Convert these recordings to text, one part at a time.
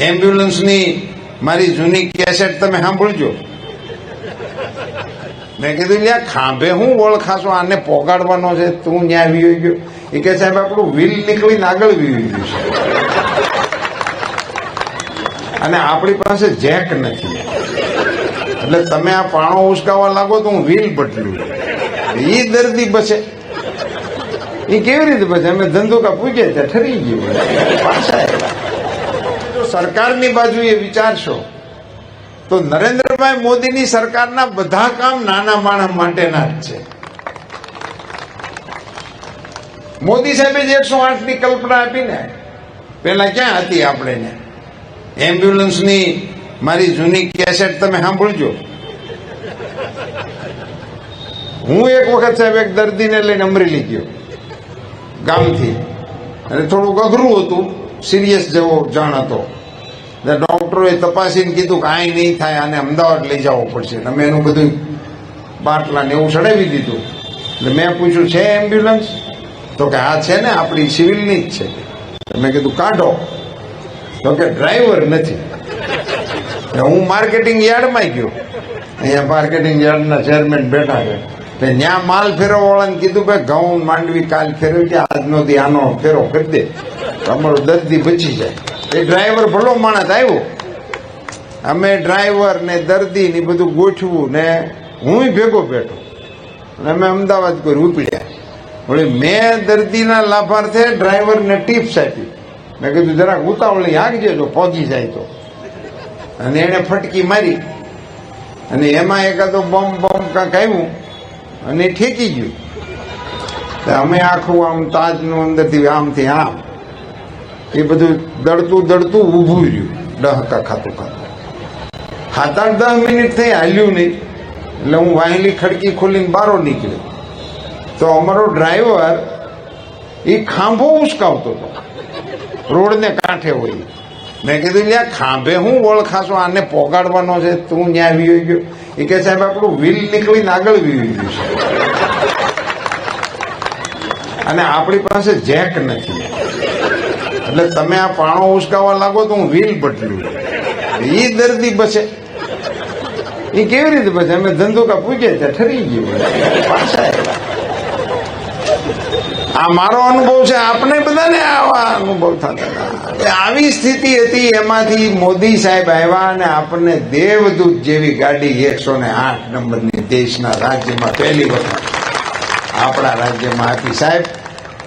એમ્બ્યુલન્સની મારી જૂની કેસેટ તમે સાંભળજો. મેં કીધું, લ્યા, ખાંભે હું ઓળખાશો આને પોગાડવાનો છે, તું ન્યા આવી ગયો. એ કે, સાહેબ, આપણું વ્હીલ નીકળીને આગળ વીવી ગયું છે. અને આપણી પાસે જેક નથી. એટલે તમે આ પાણો ઉસકાવા લાગો તો હું વ્હીલ બટલું એ દર્દી બસે. એ કેવી રીતે બસે? અમે ધંધોકા પૂછે ત્યાં ઠરી ગયું. પાછા આવ્યા. સરકારની બાજુ એ વિચારશો, તો નરેન્દ્રભાઈ મોદીની સરકારના બધા કામ નાના માણસ માટેના જ છે. મોદી સાહેબે જે એકસો આઠની કલ્પના આપીને પેલા ક્યાં હતી આપણે ને એમ્બ્યુલન્સની મારી જૂની કેસેટ તમે સાંભળજો. હું એક વખત સાહેબ એક દર્દીને લઈને અમરેલી ગયો, ગામથી. અને થોડુંક અઘરું હતું, સિરિયસ જેવો જાણ હતો. ડોક્ટરોએ તપાસીને કીધું કે આઈ નહીં થાય, આને અમદાવાદ લઈ જવો પડશે. અમે એનું બધું બાટલા ને એવું ચડાવી દીધું. એટલે મેં પૂછ્યું, છે એમ્બ્યુલન્સ તો કે આ છે ને, આપણી સિવિલની જ છે. મેં કીધું, કાઢો. તો કે, ડ્રાઈવર નથી. હું માર્કેટિંગ યાર્ડમાં ગયો. અહીંયા માર્કેટિંગ યાર્ડના ચેરમેન બેઠા છે. તે ત્યાં માલ ફેરવવાળાને કીધું કે, ઘઉં માંડવી કાલ ફેરવી કે આજનો દી આનો ફેરો કરી દે. અમારો દર્દી બચી જાય. એ ડ્રાઈવર ભલો માણસ આવ્યો. અમે ડ્રાઈવર ને દર્દી ને બધું ગોઠવું ને હું ભેગો બેઠો. અને અમે અમદાવાદ કોઈ ઉપડ્યા વળી મેં દર્દીના લાભાર્થે ડ્રાઈવરને ટિપ્સ આપી. મેં કીધું, જરાક ઉતાવળી હાંકજે જો પહોંચી જાય તો. અને એને ફટકી મારી. અને એમાં એકાદો બમ બમ કાંક આવ્યું અને ઠેકી ગયું. અમે આખું આમ તાજનું અંદરથી આમથી આમ. એ બધું દડતું દડતું ઊભું રહ્યું. ડહકા ખાતું ખાતું. આઠ દસ મિનિટ થઈ, હાલ્યું નહીં. એટલે હું વાહિલી ખડકી ખોલીને બારો નીકળ્યો. તો અમારો ડ્રાઈવર એ ખાંભો ઉસકાવતો હતો. રોડને કાંઠે હોય. મેં કીધું, લ્યા, ખાંભે હું ઓળખાશો? આને પોગાડવાનો છે? તું ન્યા વી ગયો. એ કે સાહેબ, આપણું વ્હીલ નીકળીને આગળ વી ગયું છે. અને આપણી પાસે જેક નથી. એટલે તમે આ પાણો ઉસકાવા લાગો તો હું વ્હીલ બદલું. એ દર્દી બસે. એ કેવી રીતે બસે? અમે ધંધોકા પૂછે ત્યાં ઠરી ગયું પાછા આ મારો અનુભવ છે આપણે બધાને આવા અનુભવ થતા આવી સ્થિતિ હતી, એમાંથી મોદી સાહેબ આવ્યા અને આપણને દેવદૂત જેવી ગાડી એકસો ને આઠ નંબરની દેશના રાજ્યમાં પહેલી વખત. આપણા રાજ્યમાં આપી સાહેબ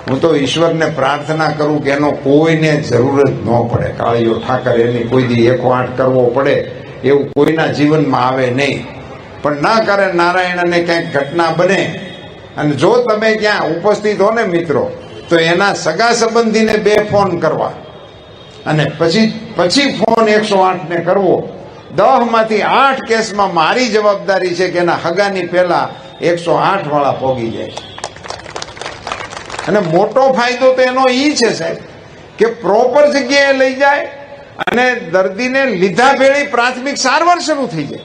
હું તો ઈશ્વરને પ્રાર્થના કરું કે એનો કોઈને જરૂર જ ન પડે. કાળીઓ ઠાકર એની કોઈ દી એકો આઠ કરવો પડે, એવું કોઈના જીવનમાં આવે નહીં. પણ ના કરે નારાયણને કંઈક ઘટના બને. અને જો તમે ત્યાં ઉપસ્થિત હો ને મિત્રો, તો એના સગા સંબંધીને બે ફોન કરવા. અને પછી પછી ફોન એકસો આઠને કરવો. દહમાંથી આઠ કેસમાં મારી જવાબદારી છે કે એના હગાની પહેલા એકસો આઠ વાળા પોગી જાય છે. અને મોટો ફાયદો તો એનો ઈ છે, સાહેબ, કે પ્રોપર જગ્યાએ લઈ જાય અને દર્દીને લીધા ભેળી પ્રાથમિક સારવાર શરૂ થઈ જાય.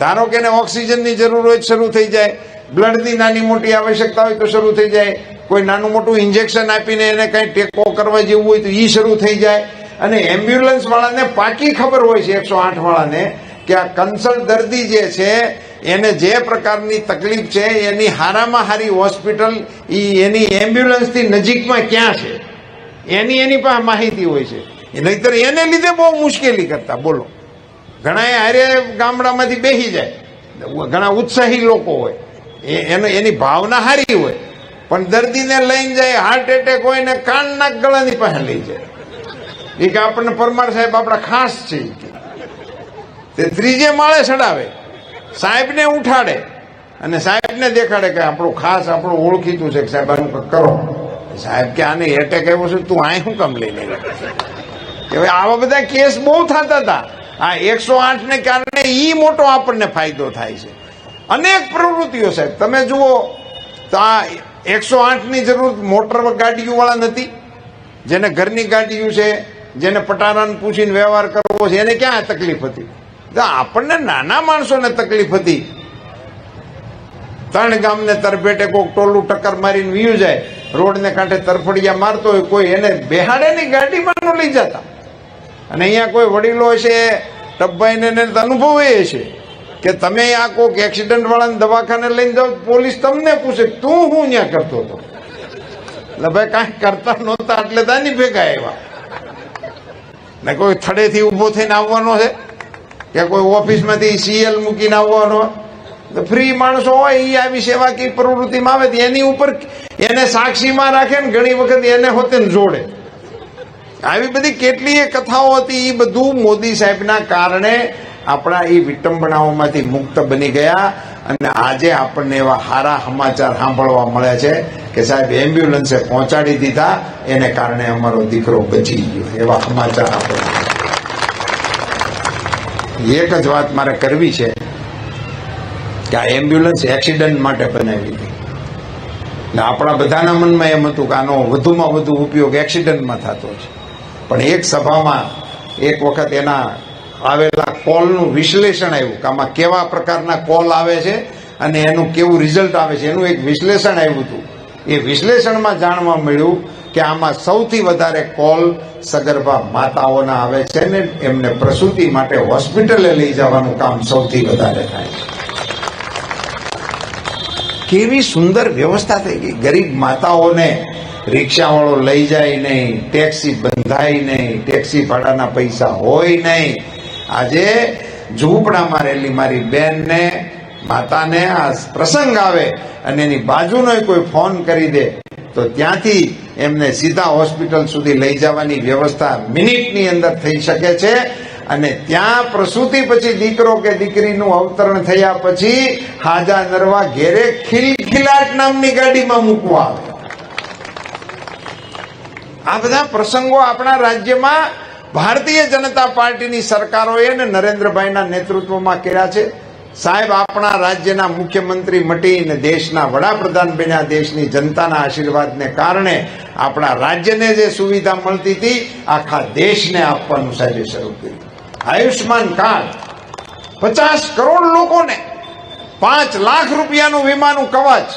ધારો કે એને ઓક્સિજનની જરૂર હોય શરૂ થઈ જાય, બ્લડની નાની મોટી આવશ્યકતા હોય તો શરૂ થઈ જાય, કોઈ નાનું મોટું ઇન્જેક્શન આપીને એને કંઈ ટેકો કરવા જેવું હોય તો એ શરૂ થઈ જાય. અને એમ્બ્યુલન્સ વાળાને પાકી ખબર હોય છે, એકસો આઠ વાળાને, કે આ કન્સલ્ટ દર્દી જે છે એને જે પ્રકારની તકલીફ છે, એની હારામાં હારી હોસ્પિટલ એની એમ્બ્યુલન્સથી નજીકમાં ક્યાં છે? એની એની પાસે માહિતી હોય છે. નહીતર એને લીધે બહુ મુશ્કેલી કરતા, બોલો. ઘણા હારે ગામડામાંથી બેસી જાય. ઘણા ઉત્સાહી લોકો હોય. એનો, એની ભાવના હારી હોય. પણ દર્દીને લઈને જાય હાર્ટ એટેક હોય ને કાન, નાક, ગળાની પાસે લઈ જાય. એ કે આપણને પરમાર સાહેબ આપણા ખાસ છે. તે ત્રીજે માળે ચડાવે સાહેબને ઉઠાડે અને સાહેબને દેખાડે કે આપણું ખાસ આપણું ઓળખીતું છે કે સાહેબ, આનું કરો. સાહેબ કે આને એટેક આવ્યો છે, તું અહીં શું કામ લઈને હવે આવા બધા કેસ બહુ થતા હતા. આ એકસો આઠ ને કારણે એ મોટો આપણને ફાયદો થાય છે. અનેક પ્રવૃત્તિઓ સાહેબ, તમે જુઓ, તો આ એકસો આઠની જરૂર મોટર ગાડીઓ વાળા નથી. જેને ઘરની ગાડીઓ છે, જેને પટારાને પૂછીને વ્યવહાર કરવો છે, એને ક્યાં તકલીફ હતી? તો આપણને નાના માણસોને તકલીફ હતી. ત્રણ ગામને તરફેટે કોઈક ટોલું ટક્કર મારીને વીયું જાય. રોડને કાંઠે તરફડિયા મારતો હોય, કોઈ એને બેહાડે ની ગાડીમાં લઈ જતા. અને અહીંયા કોઈ વડીલો હશે, ટબ્બાઈને અનુભવ એ છે કે તમે આ કોઈક એક્સિડન્ટ વાળાને દવાખાને લઈને જાઓ, પોલીસ તમને પૂછે, તું હું ત્યાં કરતો હતો? એટલે ભાઈ કાંઈ કરતા નહોતા, એટલે તાની ભેગા આવ્યા. ને કોઈ થડેથી ઊભો થઈને આવવાનો છે. કે કોઈ ઓફિસમાંથી સીએલ મૂકીને આવવાનો. ફ્રી માણસો હોય એ આવી સેવાકીય પ્રવૃત્તિમાં આવે એની ઉપર એને સાક્ષીમાં રાખે ને ઘણી વખત એને હોતે જોડે. આવી બધી કેટલીય કથાઓ હતી એ બધું મોદી સાહેબના કારણે આપણા એ વિટંબનાઓમાંથી મુક્ત બની ગયા. અને આજે આપણને એવા સારા સમાચાર સાંભળવા મળે છે કે સાહેબ એમ્બ્યુલન્સે પહોંચાડી દીધા. એને કારણે અમારો દીકરો બચી ગયો. એવા સમાચાર આપણે એક જ વાત મારે કરવી છે કે આ એમ્બ્યુલન્સ એક્સિડન્ટ માટે બનાવી હતી. ને આપણા બધાના મનમાં એમ હતું કે આનો વધુમાં વધુ ઉપયોગ એક્સિડન્ટમાં થતો છે. પણ એક સભામાં એક વખત એના આવેલા કોલનું વિશ્લેષણ આવ્યું કે આમાં કેવા પ્રકારના કોલ આવે છે અને એનું કેવું રિઝલ્ટ આવે છે, એનું એક વિશ્લેષણ આવ્યું હતું. એ વિશ્લેષણમાં જાણવા મળ્યું કે આમાં સૌથી વધારે કોલ સગર્ભા માતાઓના આવે છે ને એમને પ્રસૂતિ માટે હોસ્પિટલે લઈ જવાનું કામ સૌથી વધારે થાય છે. કેવી સુંદર વ્યવસ્થા થઈ ગઈ. ગરીબ માતાઓને રિક્ષાવાળો લઈ જાય નહીં, ટેક્સી બંધાય નહીં, ટેક્સી ભાડાના પૈસા હોય નહીં. આજે ઝૂંપડામાં રહેલી મારી બેનને, માતાને આ પ્રસંગ આવે અને એની બાજુનો કોઈ ફોન કરી દે, તો ત્યાંથી એમને સીધા હોસ્પિટલ સુધી લઈ જવાની વ્યવસ્થા મિનિટની અંદર થઈ શકે છે. અને ત્યાં પ્રસૂતિ પછી દીકરો કે દીકરીનું અવતરણ થયા પછી હાજા નરવા ઘેરે ખિલખિલાટ નામની ગાડીમાં મૂકવા આવે. આ બધા પ્રસંગો આપણા રાજ્યમાં ભારતીય જનતા પાર્ટીની સરકારોએ અને નરેન્દ્રભાઈના નેતૃત્વમાં કર્યા છે. સાહેબ, આપણા રાજ્યના મુખ્યમંત્રી મટીને દેશના વડાપ્રધાન બન્યા દેશની જનતાના આશીર્વાદને કારણે આપણા રાજ્યને જે સુવિધા મળતી હતી, આખા દેશને આપવાનું સાહેબે શરૂ કર્યું. આયુષ્માન કાર્ડ, પચાસ કરોડ લોકોને પાંચ લાખ રૂપિયાનું વીમાનું કવચ.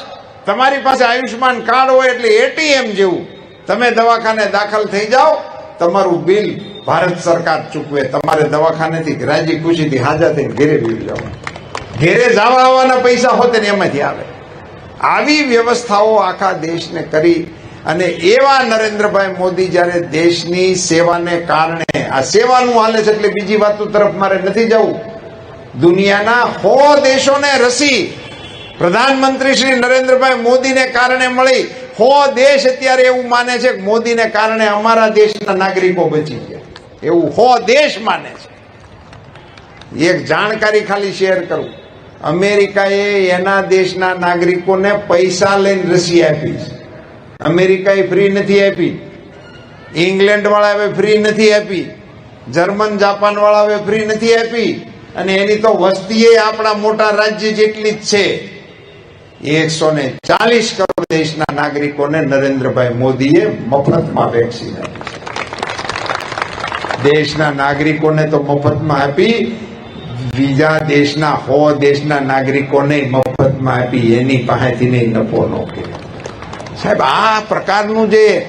તમારી પાસે આયુષ્માન કાર્ડ હોય એટલે એટીએમ જેવું. તમે દવાખાને દાખલ થઈ જાઓ, તમારું બિલ ભારત સરકાર ચૂકવે. તમારે દવાખાનેથી રાજી ખુશીથી હાજા થઈને ઘેરે વીવી જાઓ ઘેરે જવા આવવાના પૈસા હોત ને એમાંથી આવે. આવી વ્યવસ્થાઓ આખા દેશને કરી અને એવા નરેન્દ્રભાઈ મોદી જ્યારે દેશની સેવાને કારણે, આ સેવાનું હાલે છે એટલે બીજી વાતો તરફ મારે નથી જવું. દુનિયાના હો દેશોને રસી પ્રધાનમંત્રી શ્રી નરેન્દ્રભાઈ મોદીને કારણે મળી. હો દેશ અત્યારે એવું માને છે કે મોદીને કારણે અમારા દેશના નાગરિકો બચી ગયા. એવું હો દેશ માને છે. એક જાણકારી ખાલી શેર કરું. અમેરિકાએ એના દેશના નાગરિકોને પૈસા લઈને રસી આપી અમેરિકાએ ફ્રી નથી આપી. ઇંગ્લેન્ડ વાળાએ ફ્રી નથી આપી. જર્મન જાપાન વાળાએ ફ્રી નથી આપી. અને એની તો વસ્તી આપણા મોટા રાજ્ય જેટલી જ છે. એકસો ને ચાલીસ કરોડ દેશના નાગરિકોને નરેન્દ્રભાઈ મોદીએ મફતમાં વેક્સિન આપી દેશના નાગરિકોને તો મફતમાં આપી બીજા દેશના, હો દેશના નાગરિકોને મફતમાં આપી, એની પાસેથી નહીં નફો ન સાહેબ, આ પ્રકારનું જે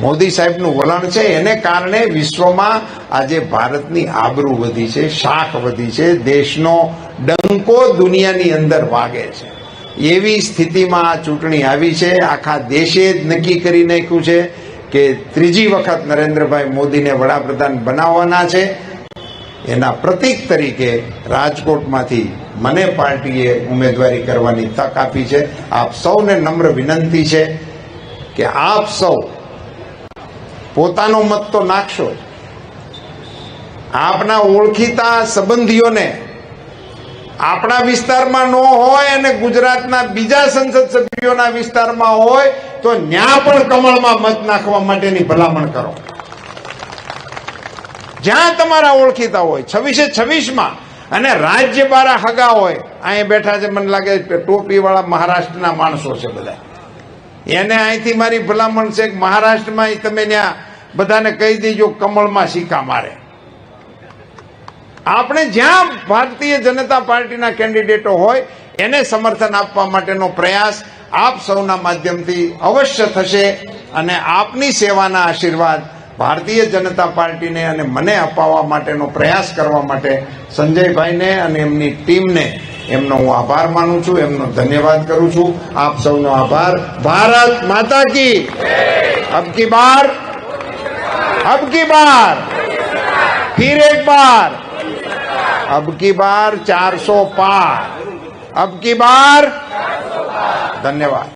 મોદી સાહેબનું વલણ છે, એને કારણે વિશ્વમાં આજે ભારતની આબરૂ વધી છે શાખ વધી છે, દેશનો ડંકો દુનિયાની અંદર વાગે છે. એવી સ્થિતિમાં આ ચૂંટણી આવી છે, આખા દેશે જ નક્કી કરી નાખ્યું છે કે ત્રીજી વખત નરેન્દ્રભાઈ મોદીને વડાપ્રધાન બનાવવાના છે. એના પ્રતીક તરીકે રાજકોટમાંથી મને પાર્ટીએ ઉમેદવારી કરવાની તક આપી છે. આપ સૌને નમ્ર વિનંતી છે કે આપ સૌ પોતાનો મત તો નાખશો. આપના ઓળખીતા સંબંધીઓને આપણા વિસ્તારમાં ન હોય અને ગુજરાતના બીજા સંસદ સભ્યોના વિસ્તારમાં હોય તો ન્યા પણ કમળમાં મત નાખવા માટેની ભલામણ કરો. જ્યાં તમારા ઓળખીતા હોય, છવ્વીસે છવ્વીસમાં, અને રાજ્ય બારા હગા હોય અહીંયા બેઠા છે, મને લાગે કે ટોપીવાળા મહારાષ્ટ્રના માણસો છે બધા. એને અહીંથી મારી ભલામણ છે કે મહારાષ્ટ્રમાં તમે ત્યાં બધાને કહી દેજો કમળમાં સિક્કા મારે. આપણે જ્યાં ભારતીય જનતા પાર્ટીના કેન્ડિડેટો હોય, એને સમર્થન આપવા માટેનો પ્રયાસ આપ સૌના માધ્યમથી અવશ્ય થશે અને આપની સેવાના આશીર્વાદ ભારતીય જનતા પાર્ટીને અને મને અપાવવા માટેનો પ્રયાસ કરવા માટે સંજયભાઈને અને એમની ટીમને એમનો હું આભાર માનું છું, એમનો ધન્યવાદ કરું છું. આપ સૌનો આભાર. ભારત માતા કી અબ કી બાર? અબ કી બાર? ફિર એક બાર? અબ કી બાર ચારસો પાર. અબ કી બાર? ધન્યવાદ.